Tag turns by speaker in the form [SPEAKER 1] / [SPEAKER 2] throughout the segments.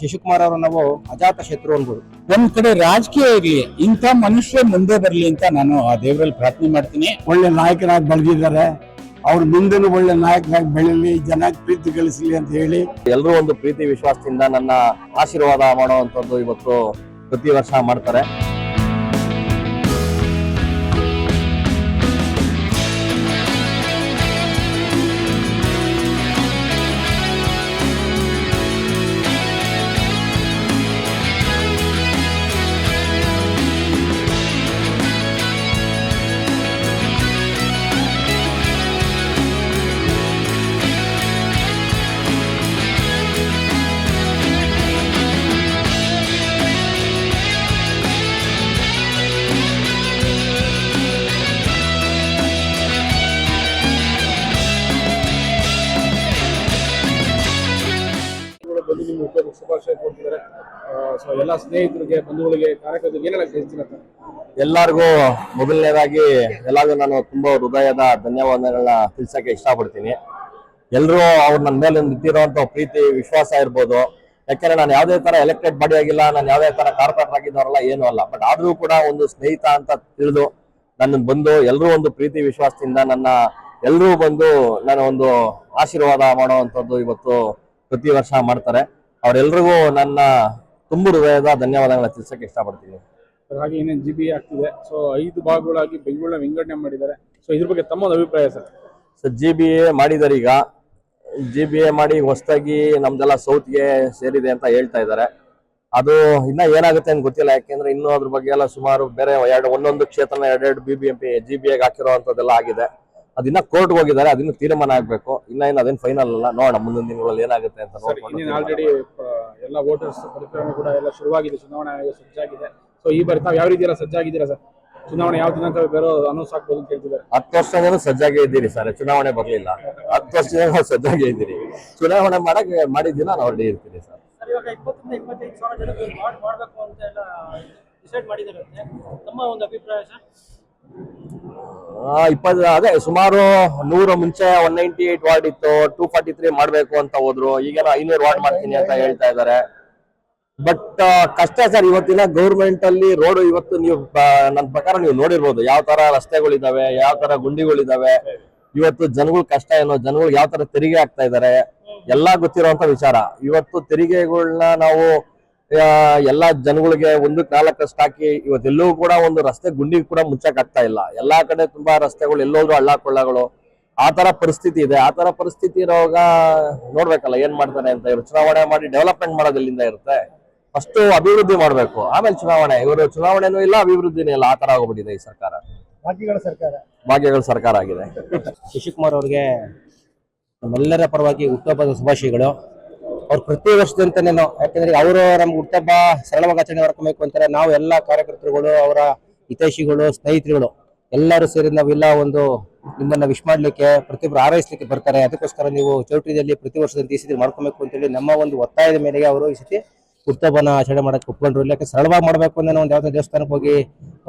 [SPEAKER 1] ಶಶಿಕುಮಾರ್ ಅವರು ನಾವು ಅಜಾತ ಶತ್ರು ಅನ್ಬೋದು.
[SPEAKER 2] ಒಂದ್ ಕಡೆ ರಾಜಕೀಯ ಇರ್ಲಿ ಇಂಥ ಮನುಷ್ಯ ಮುಂದೆ ಬರ್ಲಿ ಅಂತ ನಾನು ಆ ದೇವರಲ್ಲಿ ಪ್ರಾರ್ಥನೆ ಮಾಡ್ತೀನಿ.
[SPEAKER 3] ಒಳ್ಳೆ ನಾಯಕರಾಗಿ ಬೆಳೆದಿದ್ದಾರೆ. ಅವ್ರ ಮುಂದೆನೂ ಒಳ್ಳೆ ನಾಯಕರಾಗಿ ಬೆಳೀಲಿ ಜನ ಪ್ರೀತಿ ಗಳಿಸಲಿ ಅಂತ ಹೇಳಿ.
[SPEAKER 4] ಎಲ್ಲರೂ ಒಂದು ಪ್ರೀತಿ ವಿಶ್ವಾಸದಿಂದ ನನ್ನ ಆಶೀರ್ವಾದ ಮಾಡುವಂತದ್ದು ಇವತ್ತು ಪ್ರತಿ ವರ್ಷ ಮಾಡ್ತಾರೆ.
[SPEAKER 5] ಶುಭಾಶಯ ಸೊ ಎಲ್ಲ ಸ್ನೇಹಿತರಿಗೆ, ಬಂಧುಗಳಿಗೆ ಕಾರ್ಯಕರ್ತರಿಗೆ ಏನೆಲ್ಲ
[SPEAKER 4] ಎಲ್ಲರಿಗೂ ಮೊದಲನೇದಾಗಿ ಎಲ್ಲರಿಗೂ ನಾನು ತುಂಬಾ ಹೃದಯದ ಧನ್ಯವಾದಗಳನ್ನ ತಿಳಿಸಕ್ಕೆ ಇಷ್ಟಪಡ್ತೀನಿ. ಎಲ್ಲರೂ ಅವ್ರು ನನ್ನ ಮೇಲೆ ನಿಂತಿರುವಂತ ಪ್ರೀತಿ, ವಿಶ್ವಾಸ ಇರ್ಬೋದು. ಯಾಕಂದ್ರೆ ನಾನು ಯಾವುದೇ ತರ ಎಲೆಕ್ಟೆಡ್ ಬಾಡಿ ಆಗಿಲ್ಲ, ನಾನು ಯಾವುದೇ ತರ ಕಾರ್ಪೊರೇಟರ್ ಆಗಿದ್ದವರಲ್ಲ, ಏನು ಅಲ್ಲ. ಬಟ್ ಆದ್ರೂ ಕೂಡ ಒಂದು ಸ್ನೇಹಿತ ಅಂತ ತಿಳಿದು ನನ್ನ ಬಂದು ಎಲ್ಲರೂ ಒಂದು ಪ್ರೀತಿ, ವಿಶ್ವಾಸದಿಂದ ನನ್ನ ಎಲ್ಲರೂ ಬಂದು ನಾನು ಒಂದು ಆಶೀರ್ವಾದ ಮಾಡುವಂಥದ್ದು ಇವತ್ತು ಪ್ರತಿ ವರ್ಷ ಮಾಡ್ತಾರೆ. ಅವರೆಲ್ರಿಗೂ ನನ್ನ ತುಂಬು ಹೃದಯದ ಧನ್ಯವಾದಗಳ ತಿಳಿಸಕ್ಕೆ ಇಷ್ಟಪಡ್ತೀನಿ.
[SPEAKER 5] ಹಾಗಾಗಿ ಹಾಗೆ ಏನೇನು ಜಿ ಬಿ ಆಗ್ತಿದೆ. ಸೊ ಐದು ಭಾಗಗಳಾಗಿ ಬೆಂಗಳೂರಿನ ವಿಂಗಡಣೆ ಮಾಡಿದ್ದಾರೆ. ಸೊ ಇದ್ರ ಬಗ್ಗೆ ತಮ್ಮ ಅಭಿಪ್ರಾಯ sir?
[SPEAKER 4] Sir G B A ಮಾಡಿದಾರೆ ಈಗ. ಜಿ ಬಿ ಎ ಮಾಡಿ ಹೊಸದಾಗಿ ನಮ್ದೆಲ್ಲ ಸೌತ್ಗೆ ಸೇರಿದೆ ಅಂತ ಹೇಳ್ತಾ ಇದ್ದಾರೆ. ಅದು ಇನ್ನ ಏನಾಗುತ್ತೆ ಅಂತ ಗೊತ್ತಿಲ್ಲ. ಯಾಕೆಂದ್ರೆ ಇನ್ನೂ ಅದ್ರ ಬಗ್ಗೆ ಎಲ್ಲ ಸುಮಾರು ಬೇರೆ ಎರಡು ಒಂದೊಂದು ಕ್ಷೇತ್ರನ ಎರಡೆರಡು B B M P G B ಎಗೆ ಹಾಕಿರೋ ಅಂಥದ್ದೆಲ್ಲ ಆಗಿದೆ. ಅದಿನ್ನ ಕೋರ್ಟ್ ಹೋಗಿದ್ದಾರೆ ಅದನ್ನ ತೀರ್ಮಾನ ಆಗ್ಬೇಕು. ಇನ್ನ ಏನು ಅದೇನು ಫೈನಲ್ ಅಲ್ಲ? ನೋಡೋಣ ಮುಂದಿನ ದಿನಗಳಲ್ಲಿ ಏನಾಗುತ್ತೆ ಅಂತ
[SPEAKER 5] ಸರ್ ಇನ್ನೇನು
[SPEAKER 4] ನೋಡ್ಕೊಂಡು
[SPEAKER 5] ಆಲ್ರೆಡಿ ಎಲ್ಲ ವೋಟರ್ಸ್ ಪರಿಕ್ರಮ ಕೂಡ ಎಲ್ಲ ಶುರುವಾಗಿದೆ. ಚುನಾವಣೆ ಆಯೋಗ ಸಜ್ಜಾಗಿದೆ. ಸೊ ಈ ಬಾರಿ ತಾವು ಯಾವ ರೀತಿ ಎಲ್ಲ ಸಜ್ಜಾಗಿದ್ದೀರಾ ಸರ್? ಚುನಾವಣೆ ಯಾವ ದಿನಾಂಕ ಬೇರೋ ಅನೌನ್ಸ್ ಆಗ್ಬೋದು ಅಂತ ಹೇಳ್ತಿದ್ದಾರೆ.
[SPEAKER 4] ಹತ್ತು ವರ್ಷದಿಂದ ಸಜ್ಜಾಗೆ ಇದ್ದೀರಿ ಸರ್. ಚುನಾವಣೆ ಬರಲಿಲ್ಲ. ಹತ್ತು ವರ್ಷದಿಂದ ನಾವು ಸಜ್ಜಾಗೆ ಇದ್ದೀರಿ. ಚುನಾವಣೆ ಮಾಡಕ್ಕೆ ಮಾಡಿದ್ದೀನ ನಾವು ರೆಡಿ ಇರ್ತೀರಿ ಸರ್.
[SPEAKER 6] ಇಪ್ಪತ್ತರಿಂದ ಇಪ್ಪತ್ತೈದು ಸಾವಿರ ಜನಕ್ಕೆ ವಾರ್ಡ್ ಮಾಡಬೇಕು ಅಂತ ಎಲ್ಲ ಡಿಸೈಡ್ ಮಾಡಿದ್ದಾರೆ ತಮ್ಮ ಒಂದು ಅಭಿಪ್ರಾಯ ಸರ್?
[SPEAKER 4] ಇಪ್ಪತ್ತು, ಅದೇ ಸುಮಾರು ನೂರು ಮುಂಚೆ ಒನ್ ನೈಂಟಿ ಏಟ್ ವಾರ್ಡ್ ಇತ್ತು ಟೂ ಫಾರ್ಟಿ ತ್ರೀ ಮಾಡ್ಬೇಕು ಅಂತ ಹೋದ್ರು. ಈಗೇನೋ ಐನೂರು ವಾರ್ಡ್ ಮಾಡ್ತೀನಿ ಅಂತ ಹೇಳ್ತಾ ಇದ್ದಾರೆ. ಬಟ್ ಕಷ್ಟ ಸರ್ ಇವತ್ತಿನ ಗೌರ್ಮೆಂಟ್ ಅಲ್ಲಿ ರೋಡ್ ಇವತ್ತು ನೀವು ನನ್ನ ಪ್ರಕಾರ ನೀವು ನೋಡಿರ್ಬೋದು. ಯಾವ ತರ ರಸ್ತೆಗಳಿದಾವೆ, ಯಾವ ತರ ಗುಂಡಿಗಳಿದಾವೆ, ಇವತ್ತು ಜನಗಳ ಕಷ್ಟ ಏನೋ, ಜನಗಳು ಯಾವ ತರ ತೆರಿಗೆ ಆಗ್ತಾ ಇದ್ದಾರೆ, ಎಲ್ಲಾ ಗೊತ್ತಿರುವಂತ ವಿಚಾರ. ಇವತ್ತು ತೆರಿಗೆಗಳನ್ನ ನಾವು ಎಲ್ಲಾ ಜನಗಳಿಗೆ ಒಂದಕ್ಕೆ ನಾಲ್ಕಷ್ಟು ಹಾಕಿ ಇವತ್ತೆಲ್ಲೂ ಕೂಡ ಒಂದು ರಸ್ತೆ ಗುಂಡಿ ಕೂಡ ಮುಚ್ಚಕ್ ಆಗ್ತಾ ಇಲ್ಲ. ಎಲ್ಲಾ ಕಡೆ ತುಂಬಾ ರಸ್ತೆಗಳು ಎಲ್ಲೋದ್ರು ಹಳ್ಳ ಕೊಳ್ಳಗಳು ಆ ತರ ಪರಿಸ್ಥಿತಿ ಇದೆ. ಆ ತರ ಪರಿಸ್ಥಿತಿ ಇರೋವಾಗ ನೋಡ್ಬೇಕಲ್ಲ ಏನ್ ಮಾಡ್ತಾರೆ ಅಂತ. ಇವ್ರು ಚುನಾವಣೆ ಮಾಡಿ ಡೆವಲಪ್ಮೆಂಟ್ ಮಾಡೋದು ಎಲ್ಲಿಂದ ಇರುತ್ತೆ? ಫಸ್ಟ್ ಅಭಿವೃದ್ಧಿ ಮಾಡ್ಬೇಕು. ಆಮೇಲೆ ಚುನಾವಣೆ. ಇವರು ಚುನಾವಣೆನೂ ಇಲ್ಲ ಅಭಿವೃದ್ಧಿನೂ ಇಲ್ಲ. ಆ ತರ ಆಗೋಗ್ಬಿಟ್ಟಿದೆ ಈ ಸರ್ಕಾರ.
[SPEAKER 6] ಭಾಗ್ಯಗಳ ಸರ್ಕಾರ.
[SPEAKER 4] ಭಾಗ್ಯಗಳ ಸರ್ಕಾರ ಆಗಿದೆ.
[SPEAKER 1] ಶಶಿಕುಮಾರ್ ಅವ್ರಿಗೆ ನಮ್ಮೆಲ್ಲರ ಪರವಾಗಿ ಹುಟ್ಟುಹಬ್ಬದ ಶುಭಾಶಯಗಳು. ಅವ್ರು ಪ್ರತಿ ವರ್ಷದಂತೆನೇನು ಯಾಕಂದ್ರೆ ಅವರು ನಮ್ಗೆ ಹುಟ್ಟಬ್ಬ ಸರಳವಾಗಿ ಆಚರಣೆ ಮಾಡ್ಕೊಬೇಕು ಅಂತಾರೆ. ನಾವು ಎಲ್ಲ ಕಾರ್ಯಕರ್ತರುಗಳು, ಅವರ ಹಿತೈಷಿಗಳು, ಸ್ನೇಹಿತರುಗಳು ಎಲ್ಲರೂ ಸೇರಿ ನಾವೆಲ್ಲ ಒಂದು ನಿಮ್ಮನ್ನ ವಿಶ್ ಮಾಡ್ಲಿಕ್ಕೆ ಪ್ರತಿಯೊಬ್ಬರು ಹಾರೈಸ್ಲಿಕ್ಕೆ ಬರ್ತಾರೆ. ಅದಕ್ಕೋಸ್ಕರ ನೀವು ಚೌಟ್ರಿಯಲ್ಲಿ ಪ್ರತಿ ವರ್ಷದಂತೆ ಈ ಸತಿ ಮಾಡ್ಕೊಬೇಕು ಅಂತೇಳಿ ನಮ್ಮ ಒಂದು ಒತ್ತಾಯದ ಮೇರೆಗೆ ಅವರು ಈ ಸತಿ ಹುಟ್ಟಬ್ಬನ ಆಚರಣೆ ಮಾಡಕ್ಕೆ ಒಪ್ಕೊಂಡ್ರು. ಯಾಕೆ ಸರಳವಾಗಿ ಮಾಡಬೇಕು ಅಂದ್ರೆ ಒಂದು ಯಾವ್ದಾದ್ರು ದೇವಸ್ಥಾನಕ್ಕೆ ಹೋಗಿ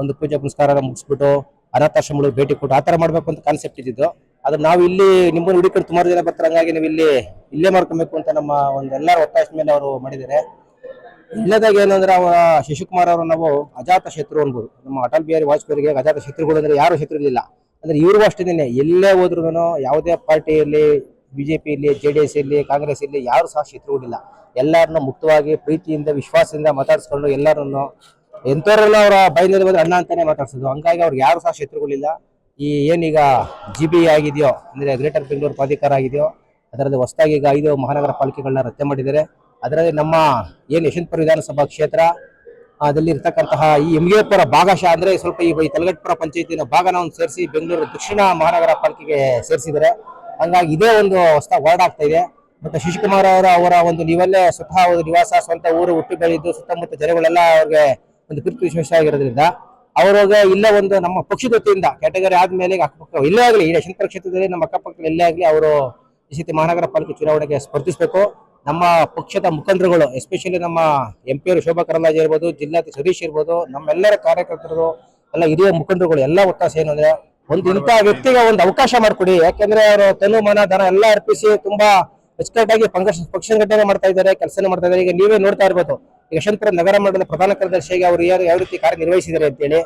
[SPEAKER 1] ಒಂದು ಪೂಜೆ ಪುನಸ್ಕಾರ ಮುಗಿಸ್ಬಿಟ್ಟು ಅನಾಥಾಶ್ರಮಗಳಿಗೆ ಭೇಟಿ ಕೊಟ್ಟು ಆ ಥರ ಮಾಡಬೇಕು ಅಂತ ಕಾನ್ಸೆಪ್ಟ್ ಇದ್ದಿದ್ದು. ಆದ್ರೆ ನಾವು ಇಲ್ಲಿ ನಿಮ್ಮನ್ನು ಹುಡುಕಿ ಸುಮಾರು ಜನ ಬರ್ತಾರೆ. ಹಂಗಾಗಿ ನೀವು ಇಲ್ಲಿ ಇಲ್ಲೇ ಮಾಡ್ಕೊಬೇಕು ಅಂತ ನಮ್ಮ ಒಂದು ಎಲ್ಲರ ಒತ್ತಾಯದ ಮೇಲೆ ಅವರು ಮಾಡಿದ್ದಾರೆ. ಇಲ್ಲದಾಗ ಏನಂದ್ರೆ ಅವರ ಶಿಶುಕುಮಾರ್ ಅವರು ನಾವು ಅಜಾತ ಶತ್ರು ಅನ್ಬೋದು. ನಮ್ಮ ಅಟಲ್ ಬಿಹಾರಿ ವಾಜಪೇಯಿಗೆ ಅಜಾತ ಶತ್ರುಗಳು ಅಂದ್ರೆ ಯಾರು ಶತ್ರು ಇರಲಿಲ್ಲ. ಅಂದ್ರೆ ಇವರು ಅಷ್ಟೇನೆ ಎಲ್ಲೇ ಹೋದ್ರು ಯಾವುದೇ ಪಾರ್ಟಿಯಲ್ಲಿ ಬಿಜೆಪಿ ಇರಲಿ ಜೆ ಡಿ ಎಸ್ ಇರಲಿ ಕಾಂಗ್ರೆಸ್ ಇರಲಿ ಯಾರು ಸಹ ಶತ್ರುಗಳಿಲ್ಲ ಎಲ್ಲರನ್ನು ಮುಕ್ತವಾಗಿ ಪ್ರೀತಿಯಿಂದ, ವಿಶ್ವಾಸದಿಂದ ಮಾತಾಡಿಸ್ಕೊಂಡು ಎಲ್ಲರನ್ನು ಎಂಥವರೆಲ್ಲ ಅವರ ಬೈನಲ್ಲಿ ಅಣ್ಣ ಅಂತಾನೆ ಮಾತಾಡ್ಸೋದು. ಹಂಗಾಗಿ ಅವ್ರಿಗೆ ಯಾರು ಸಹ ಶತ್ರುಗಳಿಲ್ಲ. ಈ ಏನೀಗ ಜಿ ಬಿ ಆಗಿದೆಯೋ, ಅಂದ್ರೆ ಗ್ರೇಟರ್ ಬೆಂಗಳೂರು ಪ್ರಾಧಿಕಾರ ಆಗಿದೆಯೋ, ಅದರಲ್ಲಿ ಹೊಸದಾಗಿ ಈಗ ಐದು ಮಹಾನಗರ ಪಾಲಿಕೆಗಳನ್ನ ರಚನೆ ಮಾಡಿದ್ದಾರೆ. ಅದರಲ್ಲಿ ನಮ್ಮ ಏನು ಯಶವಂತಪುರ ವಿಧಾನಸಭಾ ಕ್ಷೇತ್ರ ಅದಲ್ಲಿ ಇರ್ತಕ್ಕಂತಹ ಈ ಎಮ್ಗೆಪುರ ಭಾಗಶಃ ಅಂದ್ರೆ ಸ್ವಲ್ಪ ಈ ತಲಗಟ್ಟಪುರ ಪಂಚಾಯತಿನ ಭಾಗನ ಒಂದು ಸೇರಿಸಿ ಬೆಂಗಳೂರು ದಕ್ಷಿಣ ಮಹಾನಗರ ಪಾಲಿಕೆಗೆ ಸೇರಿಸಿದ್ದಾರೆ. ಹಂಗಾಗಿ ಇದೇ ಒಂದು ಹೊಸ ವಾರ್ಡ್ ಆಗ್ತಾ ಇದೆ. ಮತ್ತೆ ಶಶಿಕುಮಾರ್ ಅವರ ಅವರ ಒಂದು ನೀವಲ್ಲೇ ಸ್ವತಃ ನಿವಾಸ, ಸ್ವಂತ ಊರು ಹುಟ್ಟು ಬೆಳೆದಿದ್ದು ಸುತ್ತಮುತ್ತ ಜನಗಳೆಲ್ಲ ಅವ್ರಿಗೆ ಒಂದು ಪ್ರೀತಿ ವಿಶ್ವಾಸ ಆಗಿರೋದ್ರಿಂದ ಅವ್ರಿಗೆ ಇಲ್ಲ ಒಂದು ನಮ್ಮ ಪಕ್ಷದ ವತಿಯಿಂದ ಕ್ಯಾಟಗರಿ ಆದ್ಮೇಲೆ ಅಕ್ಕಪಕ್ಕ ಇಲ್ಲೇ ಆಗಲಿ, ಈ ಶಂಕರ ಕ್ಷೇತ್ರದಲ್ಲಿ ನಮ್ಮ ಅಕ್ಕಪಕ್ಕ ಎಲ್ಲೇ ಆಗಲಿ ಅವರು ಈ ಸತಿ ಮಹಾನಗರ ಪಾಲಿಕೆ ಚುನಾವಣೆಗೆ ಸ್ಪರ್ಧಿಸಬೇಕು. ನಮ್ಮ ಪಕ್ಷದ ಮುಖಂಡರುಗಳು ಎಸ್ಪೆಷಲಿ ನಮ್ಮ ಎಂ ಪಿ ಅವರು ಶೋಭಾ ಕರಂದ್ಲಾಜೆ ಇರ್ಬೋದು, ಜಿಲ್ಲಾ ಸತೀಶ್ ಇರ್ಬೋದು, ನಮ್ಮೆಲ್ಲರ ಕಾರ್ಯಕರ್ತರು ಎಲ್ಲ ಹಿರಿಯ ಮುಖಂಡರುಗಳು ಎಲ್ಲ ಒತ್ತಾಸ ಏನು ಅಂದ್ರೆ ಒಂದು ಇಂಥ ವ್ಯಕ್ತಿಗೆ ಒಂದು ಅವಕಾಶ ಮಾಡಿಕೊಡಿ. ಯಾಕೆಂದ್ರೆ ಅವರು ತನು ಮನ, ಧನ ಎಲ್ಲ ಅರ್ಪಿಸಿ ತುಂಬಾ ಅಚ್ಚುಕಟ್ಟಾಗಿ ಪಕ್ಷ ಪಕ್ಷ ಮಾಡ್ತಾ ಇದ್ದಾರೆ, ಕೆಲಸನೇ ಮಾಡ್ತಾ ಇದ್ದಾರೆ. ಈಗ ನೀವೇ ನೋಡ್ತಾ ಇರ್ಬೋದು. ಈಗ ಯಶವಂತಪುರ ನಗರ ಮಂಡಲದ ಪ್ರಧಾನ ಕಾರ್ಯದರ್ಶಿಯಾಗಿ ಅವರು ಯಾರು ಯಾವ ರೀತಿ ಕಾರ್ಯನಿರ್ವಹಿಸಿದ್ದಾರೆ ಅಂತೇಳಿ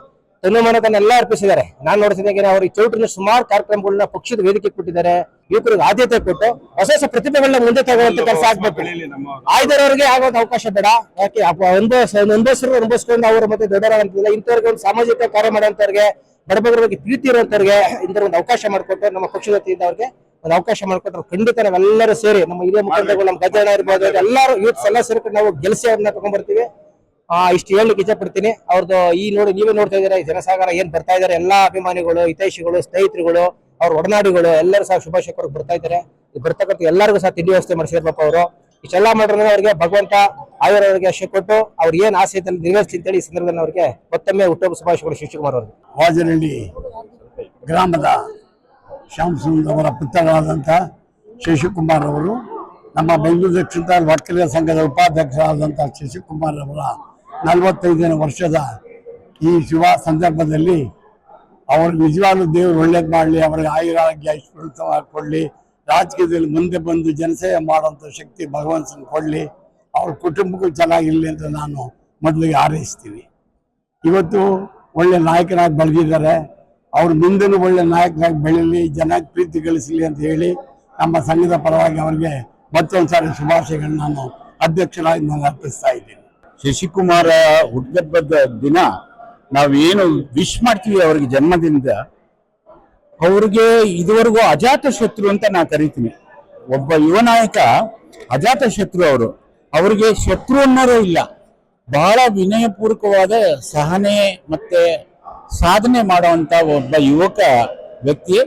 [SPEAKER 1] ತನುಮಾನದನ್ನೆಲ್ಲ ಅರ್ಪಿಸಿದ್ದಾರೆ. ನಾನು ನೋಡಿಸಿದಾಗ ಅವರು ಈ ಚೌಟ್ರಿನ ಸುಮಾರು ಕಾರ್ಯಕ್ರಮಗಳನ್ನ ಪಕ್ಷದ ವೇದಿಕೆ ಕೊಟ್ಟಿದ್ದಾರೆ. ಯುವಕರಿಗೆ ಆದ್ಯತೆ ಕೊಟ್ಟು ಹೊಸ ಹೊಸ ಪ್ರತಿಭೆಗಳನ್ನ ಮುಂದೆ ತಗೊಳ್ಳುವಂತ ಕೆಲಸ ಆಗ್ಬೇಕು. ಆಯ್ದರವರಿಗೆ ಆಗೋದು ಅವಕಾಶ ಬೇಡ. ಯಾಕೆ? ಅನುಭವಿಸರು ಅನುಭವಿಸ್ಕೊಂಡು ಅವರು ಮತ್ತೆ ದೊಡ್ಡವರಾಗಂತಿಲ್ಲ ಇಂಥವ್ರಿಗೆ ಒಂದು ಸಾಮಾಜಿಕ ಕಾರ್ಯ ಮಾಡುವಂತವ್ರಿಗೆ ಬಡಬಗರ ಬಗ್ಗೆ ಪ್ರೀತಿ ಇರುವಂತವ್ರಿಗೆ ಇಂಥ ಒಂದು ಅವಕಾಶ ಮಾಡಿಕೊಟ್ಟು ನಮ್ಮ ಪಕ್ಷದ ವತಿಯಿಂದ ಅವ್ರಿಗೆ ಒಂದು ಅವಕಾಶ ಮಾಡಿಕೊಟ್ರು ಖಂಡಿತ ನಾವೆಲ್ಲರೂ ಸೇರಿ ನಮ್ಮ ಹಿರಿಯ ಮುಖಂಡಗಳು ನಮ್ಮ ಗಜಾಣ ಇರ್ಬೋದು, ಎಲ್ಲರೂ ಯೂತ್ಸ್ ಎಲ್ಲ ಸೇರಿಕೊಂಡು ನಾವು ಗೆಲ್ಸಿ ಅವ್ರನ್ನ ತಗೊಂಡ್ಬರ್ತೀವಿ. ಆ, ಇಷ್ಟು ಹೇಳಲಿಕ್ಕೆ ಇಷ್ಟಪಡ್ತೀನಿ ಅವ್ರದ್ದು ಈ ನೋಡಿ ನೀವೇ ನೋಡ್ತಾ ಇದ್ದೀರಾ, ಈ ಜನಸಾಗರ ಏನ್ ಬರ್ತಾ ಇದ್ದಾರೆ ಎಲ್ಲಾ ಅಭಿಮಾನಿಗಳು, ಹಿತೈಷಿಗಳು, ಸ್ನೇಹಿತರುಗಳು, ಅವ್ರ ಒಡನಾಡಿಗಳು, ಎಲ್ಲರೂ ಸಹ ಶುಭಾಶಯ ಬರ್ತಾ ಇದ್ದಾರೆ. ಬರ್ತಕ್ಕಂಥ ಎಲ್ಲರಿಗೂ ಸಹ ತಿಂಡಿ ವ್ಯವಸ್ಥೆ ಮಾಡಿ ಪಾಪ ಅವರು. ಇಷ್ಟೆಲ್ಲ ಮಾಡಿದ್ರೆ ಅವರಿಗೆ ಭಗವಂತ ಆಯುರ್ವರಿಗೆ ಆಶೆ ಕೊಟ್ಟು ಅವ್ರು ಏನ್ ಆಸೆ ಐತಲ್ಲ ನೆರವೇರಿಸಿ ಅಂತೇಳಿ ಈ ಸಂದರ್ಭದಲ್ಲಿ ಅವರಿಗೆ ಮತ್ತೊಮ್ಮೆ ಹುಟ್ಟುಹಬ್ಬ ಶುಭಾಶಯಗಳು ಶಿವಕುಮಾರ್ ಅವರು
[SPEAKER 3] ಹಾಜರಳ್ಳಿ ಗ್ರಾಮದ ಶ್ಯಾಮಸುಂದ್ ಅವರ ಪುತ್ರರಾದಂಥ ಶಶಿಕುಮಾರ್ ಅವರು, ನಮ್ಮ ಬೆಂಗಳೂರು ದಕ್ಷಿಣ ವಕೀಲರ ಸಂಘದ ಉಪಾಧ್ಯಕ್ಷರಾದಂಥ ಶಶಿಕುಮಾರ್ ಅವರ ನಲವತ್ತೈದನೇ ವರ್ಷದ ಈ ಶುಭ ಸಂದರ್ಭದಲ್ಲಿ ಅವರು ನಿಜವಾದ ದೇವರು ಒಳ್ಳೇದು ಮಾಡಲಿ, ಅವರಿಗೆ ಆಯುರಾರೋಗ್ಯ ಐಶ್ವರ್ಯ ಕೊಡಲಿ, ರಾಜಕೀಯದಲ್ಲಿ ಮುಂದೆ ಬಂದು ಜನಸೇವೆ ಮಾಡುವಂಥ ಶಕ್ತಿ ಭಗವಂತನ ಕೊಡಲಿ, ಅವ್ರ ಕುಟುಂಬಕ್ಕೂ ಚೆನ್ನಾಗಿರಲಿ ಅಂತ ನಾನು ಮೊದಲಿಗೆ ಹಾರೈಸ್ತೀನಿ. ಇವತ್ತು ಒಳ್ಳೆ ನಾಯಕರಾಗಿ ಬೆಳೆದಿದ್ದಾರೆ. ಅವ್ರು ಮುಂದಿನ ಒಳ್ಳೆ ನಾಯಕರಾಗಿ ಬೆಳೀಲಿ ಜನ ಪ್ರೀತಿ ಗಳಿಸಲಿ ಅಂತ ಹೇಳಿ ನಮ್ಮ ಸಂಘದ ಪರವಾಗಿ ಅವರಿಗೆ ಮತ್ತೊಂದ್ಸಾರಿ ಶುಭಾಶಯಗಳನ್ನ ನಾನು ಅಧ್ಯಕ್ಷರಾಗಿ ನಾನು ಅರ್ಪಿಸ್ತಾ ಇದ್ದೀನಿ.
[SPEAKER 2] ಶಶಿಕುಮಾರ ಹುಟ್ಟುಹಬ್ಬದ ದಿನ ನಾವೇನು ವಿಶ್ ಮಾಡ್ತೀವಿ ಅವ್ರಿಗೆ ಜನ್ಮದಿಂದ, ಅವ್ರಿಗೆ ಇದುವರೆಗೂ ಅಜಾತ ಶತ್ರು ಅಂತ ನಾ ಕರಿತೀನಿ. ಒಬ್ಬ ಯುವ ನಾಯಕ ಅಜಾತ ಶತ್ರು ಅವರು. ಅವರಿಗೆ ಶತ್ರು ಅನ್ನೋರೇ ಇಲ್ಲ. ಬಹಳ ವಿನಯಪೂರ್ವಕವಾದ ಸಹನೆ ಮತ್ತೆ ಸಾಧನೆ ಮಾಡುವಂತ ಒಬ್ಬ ಯುವಕ ವ್ಯಕ್ತಿ,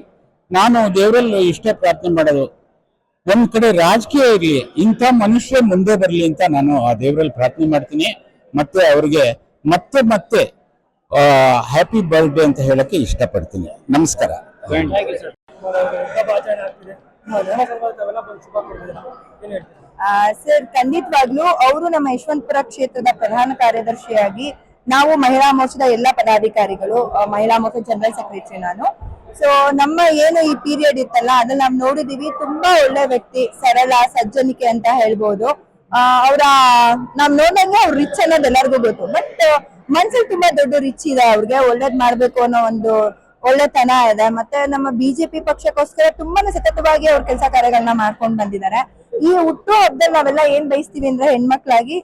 [SPEAKER 2] ನಾನು ದೇವರಲ್ಲಿ ಇಷ್ಟೇ ಪ್ರಾರ್ಥನೆ ಮಾಡೋದು. ಒಂದ್ ಕಡೆ ರಾಜಕೀಯ ಇರಲಿ, ಇಂಥ ಮನುಷ್ಯ ಮುಂದೆ ಬರಲಿ ಅಂತ ನಾನು ಆ ದೇವರಲ್ಲಿ ಪ್ರಾರ್ಥನೆ ಮಾಡ್ತೀನಿ. ಮತ್ತೆ ಅವ್ರಿಗೆ ಮತ್ತೆ ಮತ್ತೆ ಹ್ಯಾಪಿ ಬರ್ಡೇ ಅಂತ ಹೇಳಕ್ಕೆ ಇಷ್ಟಪಡ್ತೀನಿ. ನಮಸ್ಕಾರ.
[SPEAKER 6] ಸರ್,
[SPEAKER 7] ಖಂಡಿತವಾಗ್ಲೂ ಅವರು ನಮ್ಮ ಯಶವಂತಪುರ ಕ್ಷೇತ್ರದ ಪ್ರಧಾನ ಕಾರ್ಯದರ್ಶಿಯಾಗಿ ನಾವು ಮಹಿಳಾ ಮೋರ್ಚಾದ ಎಲ್ಲ ಪದಾಧಿಕಾರಿಗಳು ಮಹಿಳಾ ಮೋರ್ಚಾ ಜನರಲ್ ಸೆಕ್ರೆಟರಿ ನಾನು. ಸೊ ನಮ್ಮ ಏನು ಈ ಪೀರಿಯಡ್ ಇತ್ತಲ್ಲ, ಅದನ್ನ ನಾವು ನೋಡಿದೀವಿ. ತುಂಬಾ ಒಳ್ಳೆ ವ್ಯಕ್ತಿ, ಸರಳ, ಸಜ್ಜನಿಕೆ ಅಂತ ಹೇಳ್ಬೋದು. ಅವರ, ನಾವ್ ನೋಡಿದಂಗೆ ಅವ್ರು ರಿಚ್ ಅನ್ನೋದು ಎಲ್ಲರಿಗೂ ಗೊತ್ತು. ಬಟ್ ಮನ್ಸಲ್ಲಿ ತುಂಬಾ ದೊಡ್ಡ ರಿಚ್ ಇದೆ ಅವ್ರಿಗೆ. ಒಳ್ಳೇದ್ ಮಾಡ್ಬೇಕು ಅನ್ನೋ ಒಂದು ಒಳ್ಳೆತನ ಇದೆ. ಮತ್ತೆ ನಮ್ಮ ಬಿಜೆಪಿ ಪಕ್ಷಕ್ಕೋಸ್ಕರ ತುಂಬಾನೇ ಸತತವಾಗಿ ಅವ್ರ ಕೆಲಸ ಕಾರ್ಯಗಳನ್ನ ಮಾಡ್ಕೊಂಡು ಬಂದಿದ್ದಾರೆ. ಈ ಹುಟ್ಟು ಹಬ್ಬದಲ್ಲಿ ನಾವೆಲ್ಲ ಏನ್ ಬಯಸ್ತೀವಿ ಅಂದ್ರೆ ಹೆಣ್ಮಕ್ಳಾಗಿ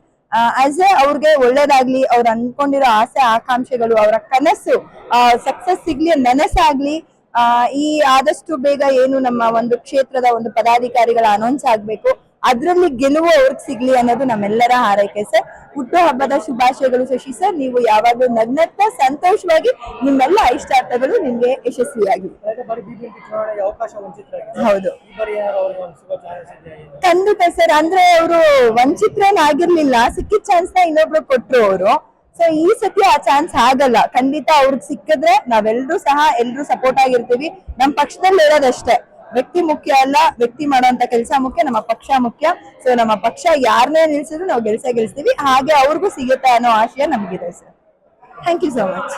[SPEAKER 7] ಆಸ್ ಎ ಅವ್ರಿಗೆ ಒಳ್ಳೇದಾಗ್ಲಿ, ಅವ್ರು ಅನ್ಕೊಂಡಿರೋ ಆಸೆ, ಆಕಾಂಕ್ಷೆಗಳು, ಅವರ ಕನಸು ಸಕ್ಸಸ್ ಸಿಗ್ಲಿ, ನನಸಾಗ್ಲಿ ಈ ಆದಷ್ಟು ಬೇಗ ಏನು ನಮ್ಮ ಒಂದು ಕ್ಷೇತ್ರದ ಒಂದು ಪದಾಧಿಕಾರಿಗಳ ಅನೌನ್ಸ್ ಆಗ್ಬೇಕು. ಅದ್ರಲ್ಲಿ ಗೆಲುವು ಅವ್ರಿಗೆ ಸಿಗ್ಲಿ ಅನ್ನೋದು ನಮ್ಮೆಲ್ಲರ ಹಾರೈಕೆ ಸರ್. ಹುಟ್ಟು ಹಬ್ಬದ ಶುಭಾಶಯಗಳು ಶಶಿ ಸರ್. ನೀವು ಯಾವಾಗಲೂ ನಗ್ನತ್ತ ಸಂತೋಷವಾಗಿ ನಿಮ್ಮೆಲ್ಲ ಇಷ್ಟಾರ್ಥಗಳು ನಿಮ್ಗೆ ಯಶಸ್ವಿಯಾಗಿ ಹೌದು? ಖಂಡಿತ ಸರ್. ಅಂದ್ರೆ ಅವರು ವಂಚಿತರೇನಾಗಿರ್ಲಿಲ್ಲ ಸಿಕ್ಕಿದ ಚಾನ್ಸ್ನ ಇನ್ನೊಬ್ರು ಕೊಟ್ರು ಅವರು. ಸೊ ಈ ಸತಿ ಆ ಚಾನ್ಸ್ ಆಗಲ್ಲ. ಖಂಡಿತ ಅವ್ರಿಗೆ ಸಿಕ್ಕಿದ್ರೆ ನಾವೆಲ್ಲರೂ ಸಹ ಎಲ್ರು ಸಪೋರ್ಟ್ ಆಗಿರ್ತೀವಿ. ನಮ್ ಪಕ್ಷದಲ್ಲಿ ಇರೋದಷ್ಟೇ ವ್ಯಕ್ತಿ ಮುಖ್ಯ ಅಲ್ಲ, ವ್ಯಕ್ತಿ ಮಾಡುವಂತ ಕೆಲಸ ಮುಖ್ಯ, ನಮ್ಮ ಪಕ್ಷ ಮುಖ್ಯ. ಸೊ ನಮ್ಮ ಪಕ್ಷ ಯಾರನ್ನೇ ನಿಲ್ಸಿದ್ರು ನಾವು ಗೆಲ್ಸೇ ಗೆಲ್ಸ್ತೀವಿ. ಹಾಗೆ ಅವ್ರಿಗೂ ಸಿಗುತ್ತೆ ಅನ್ನೋ ಆಶಯ ನಮಗಿದೆ sir thank you so much